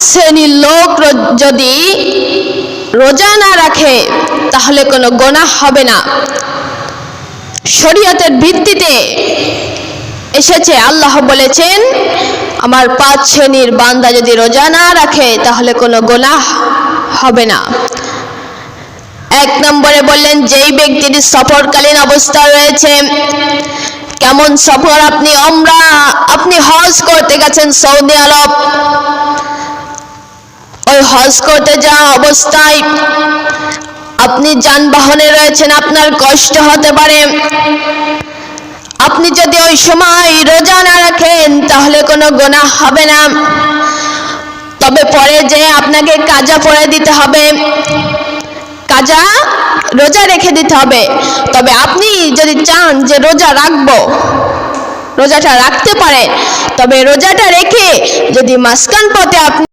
শ্রেণির লোক যদি রোজা না রাখে, তাহলে কোনো গোনা হবে না। শরীয়তের ভিত্তিতে এসেছে, আল্লাহ বলেছেন, আমার পাঁচ শ্রেণির বান্দা যদি রোজা না রাখে, তাহলে কোনো গোনাহ হবে না। এক নম্বরে বললেন, যেই ব্যক্তিটি সফরকালীন অবস্থা রয়েছে, কেমন সফর? আপনি আমরা আপনি হজ করতে গেছেন সৌদি আরব। হজ করতে যাওয়া অবস্থায় আপনি যানবাহনে রয়েছেন, আপনার কষ্ট হতে পারে। আপনি যদি ওই সময় রোজা না রাখেন, তাহলে কোনো গোনাহ হবে না। তবে পরে যে আপনাকে কাজা পড়ে দিতে হবে, কাজা রোজা রেখে দিতে হবে। তবে আপনি যদি চান যে রোজা রাখব, রোজাটা রাখতে পারে তবে রোজাটা রেখে যদি মাসকান পথে আপনি